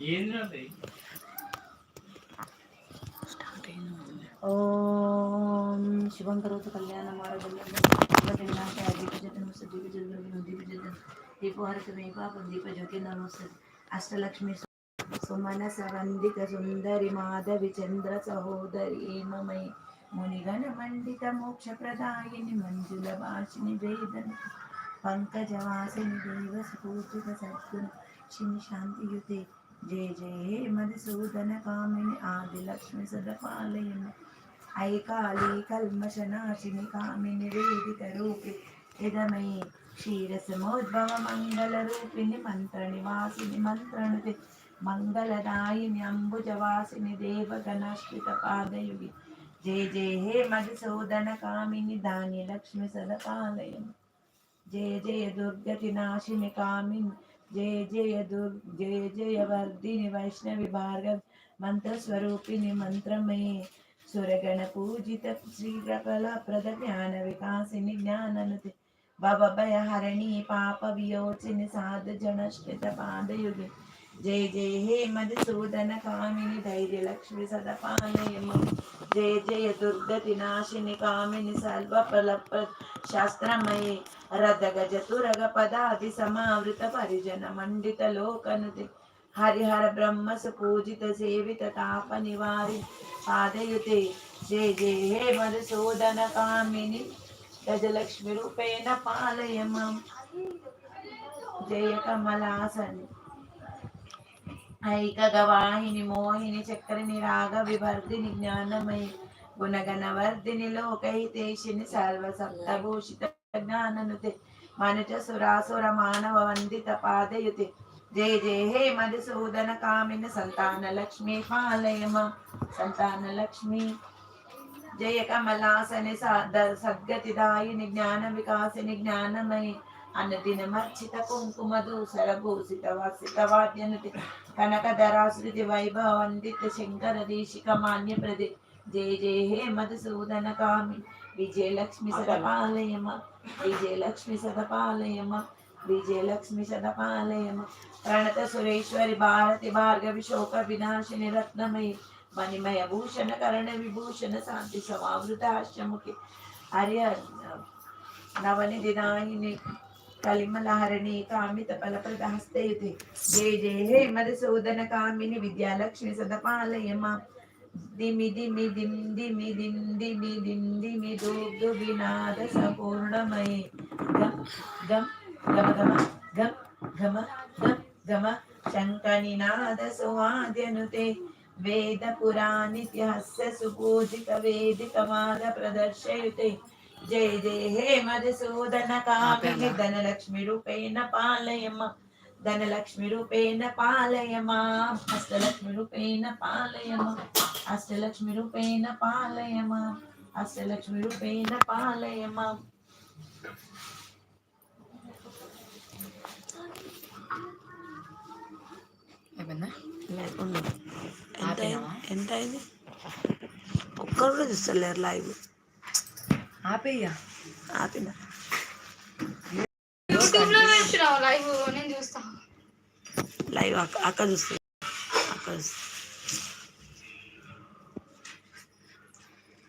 ओम शिवं करोतु कल्याणं मारोगल्यं दीपहर्षदीपापदीपज्योति नमस्ते। अष्टलक्ष्मी सुमन सवंदिक सुंदरी माधवी चंद्र सहोदरी ममयि मुनिगण पंडित मोक्ष प्रदायिनि मंजुल भाषिनि वेदन। पंकजवासिनि देव सुपूजित सद्गुण। शिव शांति युते। జయ జయ హే మధుసూదన కామిని ఆదిలక్ష్మి సదపాలయన ఐకాళి కల్మశనాశిని కామిని వేదిక రూపి. ఇదమై క్షీరసమోద్భవ మంగళ రూపిణి మంత్ర నివాసిని మంత్రణుతి. మంగళదాయిని అంబుజవాసిని దేవగణాశ్రిత పాదయుగి. జయ జయ హే మధుసూదన కామిని దాని ధాన్యలక్ష్మి సదపాలయం జయ జయ దుర్గతి నాశిని కామిని जय जय दुर्, जय जय वर्धिनि वैष्णवि भार्गव मन्त्रस्वरूपिणि मन्त्रमये सुरगणपूजित पाप ज्ञाननुते भवभयहरणि पापवियोचिनि पादयुगे జ్ఞాననుతి జయ జయ హే మధుసూదన కామిని ధైర్యలక్ష్మి సదపానయము జయ జయ దుర్గతి నాశిని కామిని సర్వ ఫలప్ర శాస్త్రమయే. రథ గజ తురగ పదాది సమావృత పరిజన మండిత లోకనుది. హరిహర బ్రహ్మసు పూజిత సేవిత తాప నివారి పాదయుతే. జయ జయ హే మధుసూదన కామిని గజలక్ష్మి రూపేణ పాలయమం జయ కమలాసని. ఐక గవాహిని మోహిని చక్రని రాగ వివర్ధిని జ్ఞానమై గుణగణవర్ధిని లోకైతేషిని సర్వసప్తభూషిత జ్ఞాననుతే మనుజ సురాసుర మానవ వందిత పాదయుతి. జయ జయ హే మధుసూదన కామిన సంతాన లక్ష్మి పాలయమ సంతాన లక్ష్మి. जय कमलासने ज्ञान ज्ञानविकासिनि ज्ञानमयि अनुदिनमर्चित कुङ्कुमधूसरभूषितवासितवाद्यनुति कनकधराश्रुति वैभवन्दित शङ्करदेशिकमान्यप्रदे जय जय हे मधुसूदन कामि विजयलक्ष्मि सदपालयम। विजयलक्ष्मि सदपालयम। विजयलक्ष्मि सदपालयम। प्रणतसुरेश्वरि, भारति भार्गविशोकविनाशिनि रत्नमयि। విజయలక్ష్మి సదపాలయమ విజయలక్ష్మి సదపాలయమ విజయలక్ష్మి సదపాలయమ ప్రణత సురేశ్వరి భారతి భార్గవి శోక వినాశిని రత్నమయి మణిమయ భూషణ కరణ విభూషణ శాంతి సమావృత హాస్యముఖి హర్య నవనిధి దాయిని కలిమలహరణి కామిత ఫలప్రద హస్తయుతే జయ జయ హే మధుసూదన కామిని విద్యాలక్ష్మి సదపాలయమ దిమి దిమి దిం దిమి దిం దిమి దిం దిమి దుగ్ధు వినాద సంపూర్ణమయే గం గమ గమ గం గమ గం గమ శంకనినాద సువాద్యనుతే వేద పురాణిత్యహస్య సుపూజిత వేదిక మాల ప్రదర్శయుతే జయ జయ హే మధుసూదన కామిని ధనలక్ష్మి రూపేణ పాలయమ ధనలక్ష్మి రూపేణ పాలయమ అష్టలక్ష్మి రూపేణ పాలయమ అష్టలక్ష్మి రూపేణ పాలయమ అష్టలక్ష్మి రూపేణ పాలయమ అయిపోయిందా లేకుండా ఎంత ఆపేయావా? ఎంత అయింది ఒక్కరు కూడా చూస్తలేరు లైవ్ ఆపేయ్యా ఆపిన యూట్యూబ్ లో పెట్టినావు లైవ్ నేను చూస్తా లైవ్ అక్క అక్క చూస్తుంది అక్క చూస్తుంది